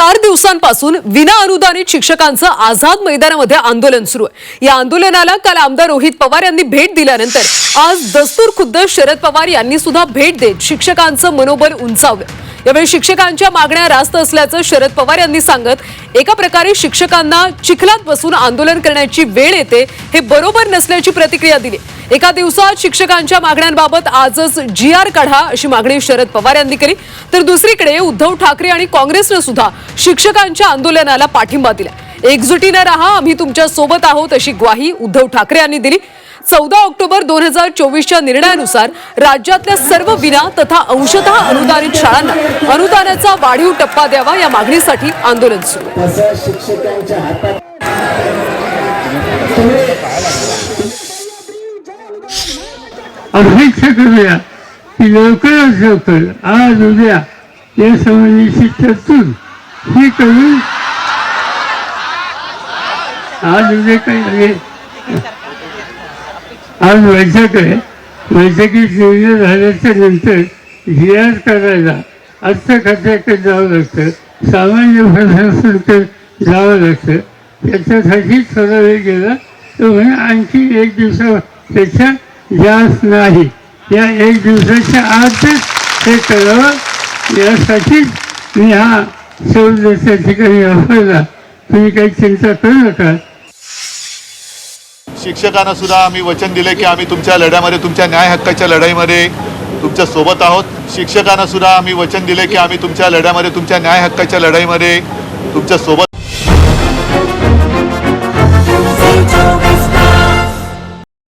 चार दिवसांपासून विना अनुदानित शिक्षकांचं आझाद मैदानामध्ये आंदोलन सुरू आहे. या आंदोलनाला काल आमदार रोहित पवार यांनी भेट दिल्यानंतर आज दस्तूर खुद्द शरद पवार यांनी सुद्धा भेट देत शिक्षकांचं मनोबल उंचावलं. यावेळी शिक्षकांच्या मागण्या रास्त असल्याचं शरद पवार यांनी सांगत एका प्रकारे शिक्षकांना चिखलात बसून आंदोलन करण्याची वेळ येते हे बरोबर नसल्याची प्रतिक्रिया दिली. एका दिवसात शिक्षकांच्या मागण्यांबाबत आजच जी आर काढा अशी मागणी शरद पवार यांनी केली. तर दुसरीकडे उद्धव ठाकरे आणि काँग्रेसनं सुद्धा शिक्षकांच्या आंदोलनाला पाठिंबा दिला एकजुटीनं राहा आम्ही तुमच्यासोबत आहोत अशी ग्वाही उद्धव ठाकरे यांनी दिली. चौदा ऑक्टोबर दोन हजार चोवीसच्या निर्णयानुसार राज्यातल्या सर्व विना तथा अंशतः अनुदानित शाळांना अनुदानाचा वाढीव टप्पा द्यावा या मागणीसाठी आंदोलन सुरू आहे. तसं शिक्षकांच्या हातात अपेक्षा करूया की लवकरात लवकर आज उद्या या संबंधीची तरतूद ही करून आज उद्या काही आज बैठक आहे. बैठकीत निर्णय झाल्याच्यानंतर जी करायला अर्थ खात्याकडे जावं लागतं. सामान्य प्रशासनाकडे जावं लागतं. त्याच्यासाठी थोडा वेळ गेला. तो आणखी एक दिवसापेक्षा जास्त नाही. या एक दिवसाच्या आतच हे करावं यासाठी मी हा शोध त्या ठिकाणी वापरला तुम्ही काही चिंता करू नका. शिक्षकांना सुद्धा आम्ही वचन दिले की आम्ही तुमच्या लढ्यामध्ये तुमच्या न्याय हक्काच्या लढाईमध्ये तुमच्यासोबत आहोत. शिक्षकांना सुद्धा आम्ही वचन दिले की आम्ही तुमच्या लढ्यामध्ये तुमच्या न्याय हक्काच्या लढाईमध्ये तुमच्यासोबत